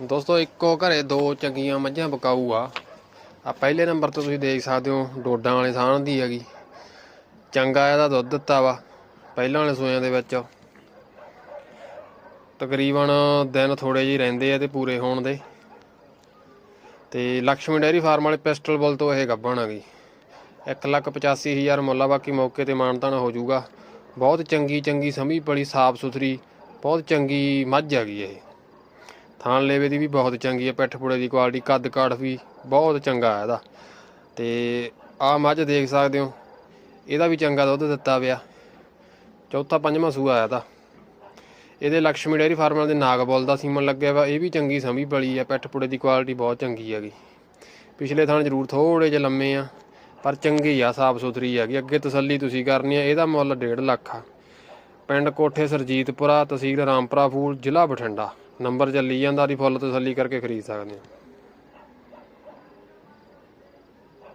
ਦੋਸਤੋ, ਇੱਕੋ ਘਰੇ ਦੋ ਚੰਗੀਆਂ ਮੱਝਾਂ ਬਕਾਊ ਆ। ਆ ਪਹਿਲੇ ਨੰਬਰ ਤੇ ਤੁਸੀਂ ਦੇਖ ਸਕਦੇ ਹੋ, ਡੋਡਾਂ ਵਾਲੇ ਸਾਹ ਦੀ ਹੈਗੀ। ਚੰਗਾ ਇਹਦਾ ਦੁੱਧ ਦਿੱਤਾ ਵਾ, ਪਹਿਲਾਂ ਵਾਲੇ ਸੂਆਂ ਦੇ ਵਿੱਚ। ਤਕਰੀਬਨ ਦਿਨ ਥੋੜੇ ਜਿਹੇ ਰਹਿੰਦੇ ਆ ਤੇ ਪੂਰੇ ਹੋਣ ਦੇ। ਤੇ ਲక్ష్ਮੀ ਡੈਰੀ ਫਾਰਮ ਵਾਲੇ ਪਿਸਟਲ ਬੁੱਲ ਤੋਂ ਇਹ ਗੱਭਣ ਹੈਗੀ 185000 ਮੁੱਲ ਆ, ਬਾਕੀ ਮੌਕੇ ਤੇ ਮਾਨਤਾਨ ਹੋ ਜਾਊਗਾ। ਬਹੁਤ ਚੰਗੀ ਚੰਗੀ ਸਮੀ ਪਲੀ ਸਾਫ਼ ਸੁਥਰੀ ਬਹੁਤ ਚੰਗੀ ਮੱਝ ਹੈਗੀ ਇਹ। ਥਾਣ ਲੇਵੇ ਦੀ ਵੀ ਬਹੁਤ ਚੰਗੀ ਹੈ ਪਿੱਠ ਪੁੜੇ ਦੀ ਕੁਆਲਿਟੀ ਕੱਦ ਕਾਠ ਵੀ ਬਹੁਤ ਚੰਗਾ ਹੈ ਇਹਦਾ। ਤੇ ਆ ਮੱਝ ਦੇਖ ਸਕਦੇ ਹੋ, ਇਹਦਾ ਵੀ ਚੰਗਾ ਦੁੱਧ ਦਿੱਤਾ ਪਿਆ। ਚੌਥਾ ਪੰਜਵਾਂ ਸੂਆ ਆਇਆ ਤਾਂ ਇਹਦੇ ਲక్ష్ਮੀ ਡੇਅਰੀ ਫਾਰਮਾਂ ਦੇ ਨਾਗਬੋਲ ਦਾ ਸੀਮਨ ਲੱਗਿਆ ਵਾ, ਇਹ ਵੀ ਚੰਗੀ ਸਮੀ ਬਲੀ ਆ, ਪਿੱਠ ਪੁੜੇ ਦੀ ਕੁਆਲਿਟੀ ਬਹੁਤ ਚੰਗੀ ਹੈਗੀ। ਪਿਛਲੇ ਥਾਂ ਜ਼ਰੂਰ ਥੋੜੇ ਜਿਹੇ ਲੰਮੇ ਆ, ਪਰ ਚੰਗੀ ਆ, ਸਾਫ਼ ਸੁਥਰੀ ਹੈਗੀ। ਅੱਗੇ ਤਸੱਲੀ ਤੁਸੀਂ ਕਰਨੀ ਆ, ਇਹਦਾ ਮੁੱਲ 1.5 ਲੱਖ ਆ। ਪਿੰਡ ਕੋਠੇ ਸਰਜੀਤਪੁਰਾ, ਤਹਿਸੀਲ ਰਾਮਪੁਰਾ, ਫੂਲ ਜ਼ਿਲ੍ਹਾ ਬਠਿੰਡਾ। ਨੰਬਰ ਚੱਲੀ ਜਾਂਦਾ ਦੀ ਫੁੱਲ ਤਸੱਲੀ ਕਰਕੇ ਖਰੀਦ ਸਕਦੇ ਆ